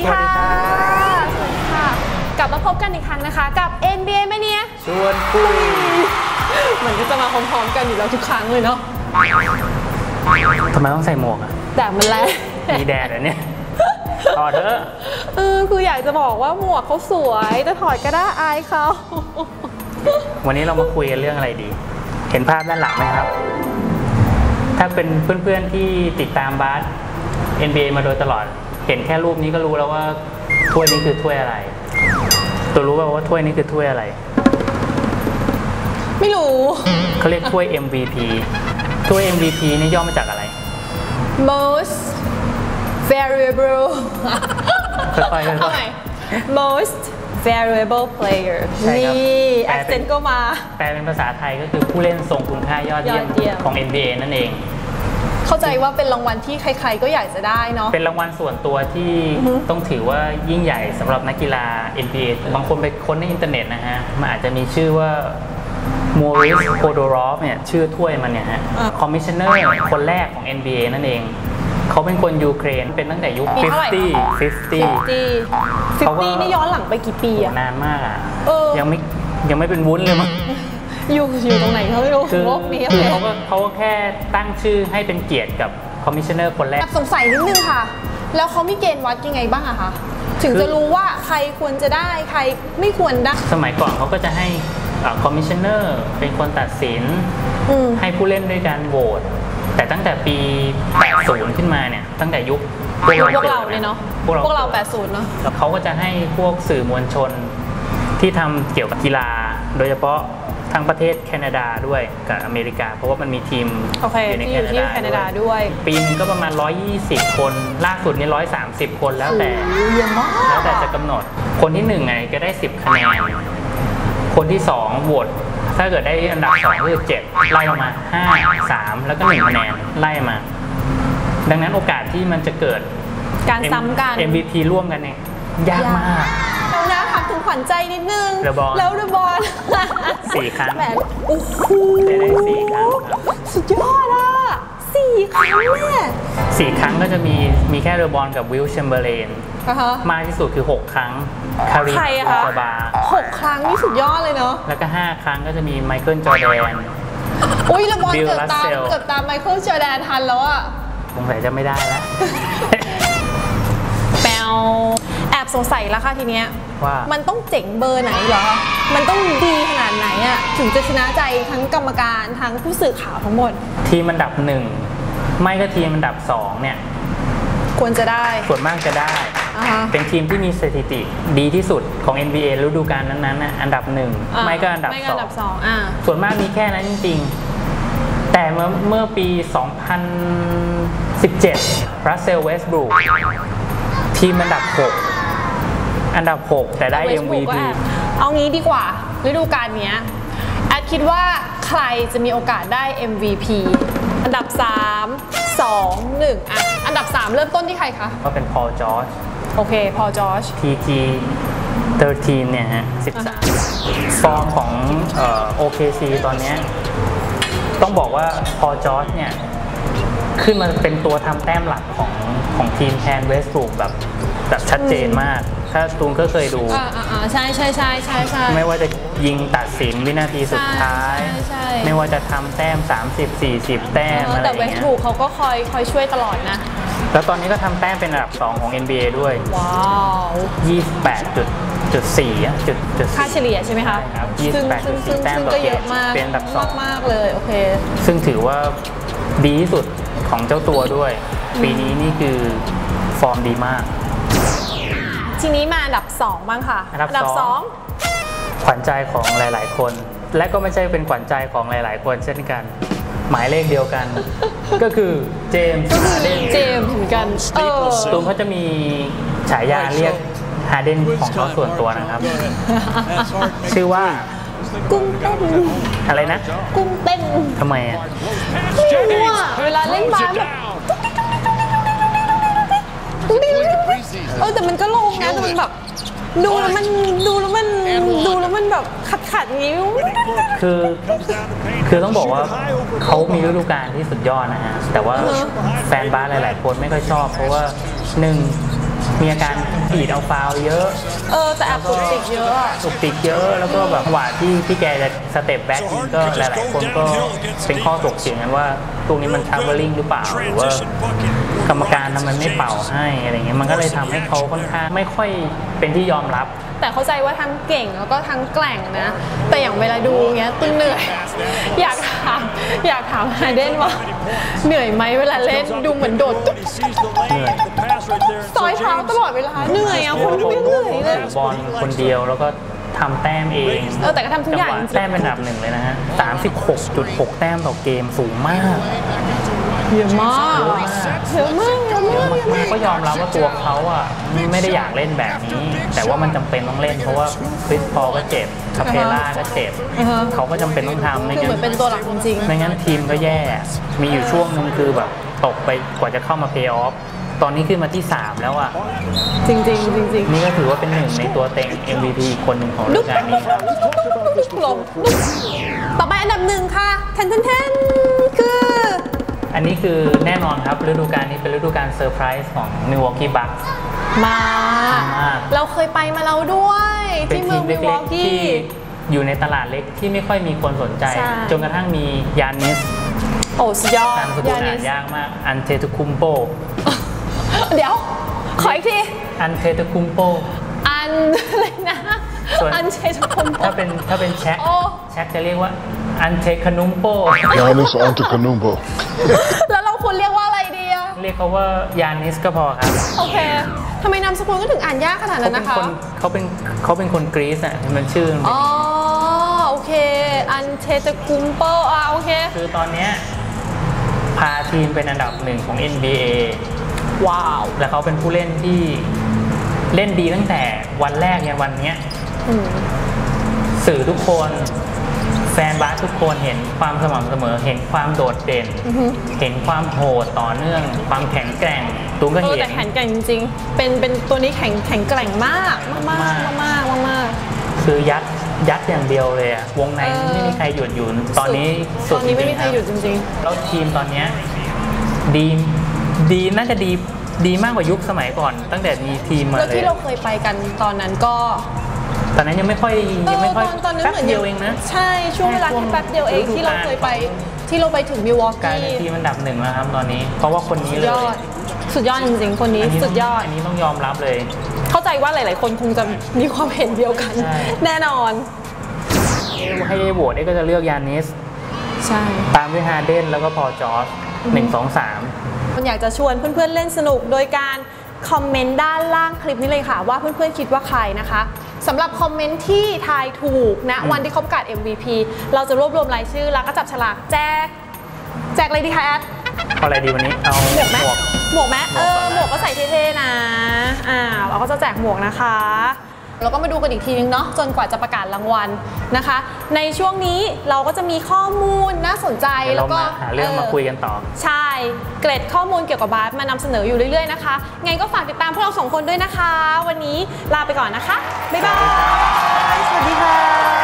สวัสดีค่ะสวัสดีค่ะ กลับมาพบกันอีกครั้งนะคะ กับ NBA ไหมเนี่ยชวนคุยเหมือนก็จะมาพร้อมๆกันอยู่แล้วทุกครั้งเลยเนาะทำไมต้องใส่หมวกอะแต่มันแรงมีแดดเหรอเนี่ยต่อเถอะเออคืออยากจะบอกว่าหมวกเขาสวยแต่ถอดก็ได้อายเขาวันนี้เรามาคุยกันเรื่องอะไรดี เห็นภาพด้านหลังไหมครับ ถ้าเป็นเพื่อนๆที่ติดตามบาส NBA มาโดยตลอดเห็นแค่รูปนี้ก็รู้แล้วว่าถ้วยนี้คือถ้วยอะไร ตัวรู้ป่าวว่าถ้วยนี้คือถ้วยอะไร ไม่รู้เขาเรียกถ้วย MVP ถ้วย MVP นี่ย่อมาจากอะไร most variable ค่อยๆค่อยๆเอาใหม่ most variable player ใช่ครับนี่แปลแอคเป็เซนนก็มา แปลเป็นภาษาไทยก็คือผู้เล่นทรงคุณค่ายอดเยี่ยมยอดเยี่ยมของ NBA นั่นเอง เข้าใจว่าเป็นรางวัลที่ใคร ๆ ก็อยากจะได้เนาะ เป็นรางวัลส่วนตัวที่อือฮึต้องถือว่ายิ่งใหญ่สำหรับนักกีฬา NBA บางคนไปค้นในอินเทอร์เน็ตนะฮะ มันอาจจะมีชื่อว่าโมริสโคโดรอฟเนี่ยชื่อถ้วยมันเนี่ยฮะคอมมิชชันเนอร์คนแรกของ NBA นั่นเองเขาเป็นคนยูเครนเป็นตั้งแต่ยุคปีเท่าไหร่50 50เขาก็50นี่ย้อนหลังไปกี่ปีโหอะนานมากอะเออยังไม่ยังไม่เป็นวุ้นเลยมั้ง อยู่อยู่ตรงไหนเขาไม่รู้คือโลกนี้คือเลยเขาก็เขาก็แค่ตั้งชื่อให้เป็นเกียรติกับคอมมิชชันเนอร์คนแรแอกบสงสัยนิดนึงค่ะ แล้วเขามีเกณฑ์วัดยังไงบ้างอะคะถึงคือจะรู้ว่าใครควรจะได้ใครไม่ควรได้ สมัยก่อนเขาก็จะให้คอมมิชชันเนอร์เป็นคนตัดสินอืมให้ผู้เล่นด้วยการโหวตแต่ตั้งแต่ปี 80 ขึ้นมาเนี่ย ตั้งแต่ยุคพวกเราเนี่ยเนาะพวกเราพวกเรา80 เนาะแล้วเขาก็จะให้พวกสื่อมวลชนที่ทำเกี่ยวกับกีฬา โดยเฉพาะ ทั้งประเทศแคนาดาด้วยกับอเมริกา เพราะว่ามันมีทีมโอเคในที่อยู่ที่แคนาดาด้วย ปีนึงก็ประมาณ 120 คน ล่าสุดนี่130 คนแล้วแต่เยอะมาก แล้วแต่จะกำหนด คนที่หนึ่งไงก็ได้ 10 คะแนน คนที่สองโหวตถ้าเกิดได้อันดับสองก็คือเจ็ดไล่ลงมาห้าสามแล้วก็หนึ่งคะแนนไล่มา ดังนั้นโอกาสที่มันจะเกิด การซ้ำกัน MVP ร่วมกันเนี่ยยากมากเรานะ ถามถึงขวัญใจนิดนึงเดอะบอลแล้วเดอะบอลสี่ครั้ง แหมโอ้โหได้ได้สี่ครั้งครับ สุดยอดอะสี่ครั้งเนี่ยสี่ครั้งก็จะมีมีแค่เดอะบอลกับวิลแชมเบอร์เลนอะฮะมากที่สุดคือ 6 ครั้งคาริใครอะคะซาบา หกครั้งนี่สุดยอดเลยเนาะแล้วก็ 5 ครั้งก็จะมีไมเคิลจอร์แดน อุ้ยแล้วบอล Bill เกือบตาม Russell เกือบตามไมเคิลจอร์แดนทันแล้วอะสงสัยจะไม่ได้แล้วแปวแอบ สงสัยแล้วค่ะทีเนี้ยว่ามันต้องเจ๋งเบอร์ไหนเหรอ มันต้องดีขนาดไหนอะถึงจะชนะใจทั้งกรรมการทั้งผู้สื่อข่าวทั้งหมด ทีมอันดับหนึ่งไม่ก็ทีมอันดับสองเนี่ยควรจะได้ส่วนมากจะได้ อ่าฮะ เป็นทีมที่มีสถิติดีที่สุดของ NBA ฤดูกาลนั้นๆน่ะอันดับหนึ่งอ่าไม่ก็อันดับไม่สก็ออังนดับสองอ่า ส่วนมากมีแค่นั้นจริงๆ แต่เมื่อเมื่อปี 2017รัสเซลเวสบรูคทีมอันดับ6 อันดับ 6 แต่ได้ Westbrook ก็ MVP แอบเอางี้ดีกว่าฤดูกาลเนี้ยแอดคิดว่าใครจะมีโอกาสได้ MVP อันดับ 3 2 1อะอันดับ 3 เริ่มต้นที่ใครคะ ก็เป็นพอลจอร์จโอเค พอจอช PG 13 เนี่ยฮะ 13 ฟอร์มของเอ่อ OKC ตอนเนี้ยต้องบอกว่าพอจอร์จเนี่ย ขึ้นมาเป็นตัวทำแต้มหลักของของทีมแทนเวสต์บรูคแบบแบบชัดเจนมาก ถ้าตูนก็เคยดูอ่าอ่าอ่าใช่ใช่ใช่ใช่ใช่ไม่ว่าจะยิงตัดสินวินาทีสุดท้ายใช่ใช่ไม่ว่าจะทำแต้ม 30 40 แต้มเอออะไรแต่อเวย่างสเงี้ยบูเขาก็คอยคอยช่วยตลอดนะ แล้วตอนนี้ก็ทำแต้มเป็นอันดับ 2 ของ NBA ด้วย ว้าว28จุดจุด4อะจุดจุด4ค่าเฉลี่ยใช่ไหมคะใช่ครับซึ่ง28ซึ่งซึ่งแต้มซึ่งต่อก็เกมเยอะมากเป็นอันดับสองมากๆเลยโอเคซึ่งถือว่าดีที่สุดของเจ้าตัวด้วย ปีนี้นี่คือฟอร์มดีมาก ทีนี้มาอันดับ2บ้างค่ะ อันดับสองขวัญใจของหลาย ๆ คน และก็ไม่ใช่เป็นขวัญใจของหลาย ๆ คนเช่นกัน หมายเลขเดียวกัน ก็คือเจมส์ก็คือฮาเดนเจมส์เหมือนกันเออตูมเขาจะมีฉายาเรียกฮาเดนของเขาส่วนตัวนะครับ ชื่อว่ากุ้งเต้นอะไรนะ กุ้งเต้นทำไมอะไม่รู้อะเวลาเล่นบาสแบบ เออแต่มันก็ลงนะแต่มันแบบดูแล้วมันดูแล้วมันดูแล้วมันแบบขัดขัดๆอย่างงี้คือคือต้องบอกว่าเขามีฤดูกาลที่สุดยอดนะฮะแต่ว่าแฟนบาสหลาย ๆ คนไม่ค่อยชอบ เพราะว่าหนึ่ง มีอาการดีดเอาฟาวล์เยอะ เออ แต่แอบตุกติกเยอะอะตุกติกเยอะแล้วก็แบบจังหวะที่ที่แกจะสเต็ปแบ็กนี่ก็หลายๆคนก็เป็นข้อถกเถียงกันว่าตรงนี้มันทาวเวอริงหรือเปล่าหรือว่ากรรมการทำไมไม่เป่าให้อะไรเงี้ยมันก็เลยทำให้เขาค่อนข้างไม่ค่อยเป็นที่ยอมรับ แต่เข้าใจว่าทั้งเก่งแล้วก็ทั้งแกล่งนะ แต่อย่างเวลาดูเงี้ยตึงเหนื่อยอยากถาม อยากถามไฮเดนว่า เหนื่อยไหมเวลาเล่นดูเหมือนโดดตุ๊บซอยเท้าตลอดเวลาเหนื่อยอะคนดูไม่เหนื่อยเลยบอลคนเดียวแล้วก็ทำแต้มเองเออแต่ก็ทำทุกอย่างจัหวะจริงๆแต้มเป็นอันดับหนึ่งเลยนะฮะ36.6 แต้มต่อเกมสูงมากเยอะมากเยอะมากเยอะมา กเยอะมากเยอะมากก็ยอมรับว่าตัวเขาอะไม่ได้อยากเล่นแบบนี้ แต่ว่ามันจำเป็นต้องเล่นเพราะว่าคริสพอลก็เจ็บคาเพล่าก็เจ็บอ่าฮะเขาก็จำเป็นต้องทำไม่คืองั้เหมือนเป็นตัวหลักจริงไม่งั้นทีมก็แย่ มีอยู่ช่วงหนึงคือแบบตกไปกว่าจะเข้ามาเพย์ออฟตอนนี้ขึ้นมาที่ 3 แล้วอะๆจริงๆจริงนี่ก็ถือว่าเป็นหนึ่งในตัวเต็ง MVP อีกคนหนึ่งของฤดูกาลนี้ครับๆลงต่อไปอันดับหนึ่งค่ะแทนแทนแทนคื ออันนี้คือแน่นอนครับฤดูกาลนี้เป็นฤดูกาลเซอร์ไพรส์ของ Milwaukee Bucks มา มาก เราเคยไปมาแล้วด้วยเป็นที่เมืทีองมมิลวเล็อกๆกี้ที่อยู่ในตลาดเล็กที่ไม่ค่อยมีคนสนใจ ใช่ จนกระทั่งมียานนิสโอ้สุดยอดนามสกุลยานิอ่านสยากมากอันเทตุคุมโปเดี๋ยว ขออีกที อันเทตุคุมโป อันอะไรนะ ส่วน อันเชชคมถ้าเป็นถ้าเป็นแช็คโอ้ แช็คจะเรียกว่า อันเทคนุมโป Giannis Antetokounmpo. แล้วเราควรเรียกว่าอะไรดีอะเรียกเขาว่ายานิสก็พอครับ โอเคทำไมนามสกุลก็ถึงอ่านยากขนาดเขานั้นเป็นนะคะคนเขาเป็นเขาเป็นคนกรีซอะมันชื่อมันเป็นอ๋อโอเค อันเชตกุมเปอร์อะโอเค คือตอนเนี้ยพาทีมเป็นอันดับหนึ่งของ NBA ว้าว และเขาเป็นผู้เล่นที่เล่นดีตั้งแต่วันแรกยันวันเนี้ยอืมสื่อทุกคน แฟนบาสทุกคนเห็นความสม่ำเสมอ เห็นความโดดเด่นเห็นความโหดต่อเนื่อง ความแข็งแกร่งตูมก็เออเห็แต่น แข็งแกร่งจริงๆ เป็นเป็นตัวนี้แข็งแข็งแกร่งมากมากมากมากมากมาก คือยัดยัดอย่างเดียวเลยอะวงในเออ ไม่มีใครหยุดอยู่ตอนนี้ตสุอดนนี้ไม่มีใครหยุดจจริงงๆแล้วทีมตอนเนี้ยดีดีน่าจะดีดีมากกว่ายุคสมัยก่อน ตั้งแต่มีทีมๆ มาแล้วเลยที่เราเคยไปกันตอนนั้นก็ ตอนนั้นยังไม่ค่อยเอยังอไม่ตค่อยอนตอนนั้นแป๊บเหมือนเดียวเองนะ ใช่ช่วงเวลาช่วงแค่แป๊บเดียวเองฤดูที่เรากาลเคยไปที่เราไปถึงมิลวอกกลายกี้เป็นทีมอันดับหนึ่งแล้วครับตอนนี้เพราะว่าคนนี้สุดเลยอดสุดยอดจริงๆคนนี้นนี้สุดยอด อันนี้ต้องยอมรับเลย เข้าใจว่าหลาย ๆ คนคงจะมีความเห็นเดียวกันใช่แน่นอนให้โหวตก็จะเลือกยานิสใช่ตามด้วยฮาร์เดนแล้วก็พอลจอร์จหนึ่งสองสามคนอยากจะชวนเพื่อน ๆ เล่นสนุกโดยการคอมเมนต์ด้านล่างคลิปนี้เลยค่ะ ว่าเพื่อน ๆ คิดว่าใครนะคะ สำหรับคอมเมนต์ที่ทายถูกนะ วันที่เขาประกาศ MVP เราจะรวบรวมรายชื่อ แล้วก็จับฉลากแจก แจกอะไรดีคะแอดเอาอะไรดีวันนี้ เอาหมวกไหมหมวกหมวกไหมเออหหมมววกกก่อนนะก็ใส่เท่ๆนะอ่าเราก็จะแจกหมวกนะคะ เราก็มาดูกันอีกทีนึงเนาะจนกว่าจะประกาศรางวัลนะคะ ในช่วงนี้เราก็จะมีข้อมูลน่าสนใจเดี๋ยวแล้เราวก็มาหาเรื่องมาคุยกันต่อ ใช่ เกร็ดข้อมูลเกี่ยวกับบาสมานำเสนออยู่เรื่อยๆนะคะไงก็ฝากติดตามพวกเราสองคนด้วยนะคะ วันนี้ลาไปก่อนนะคะบ๊ายบายสวัสดีค่ะ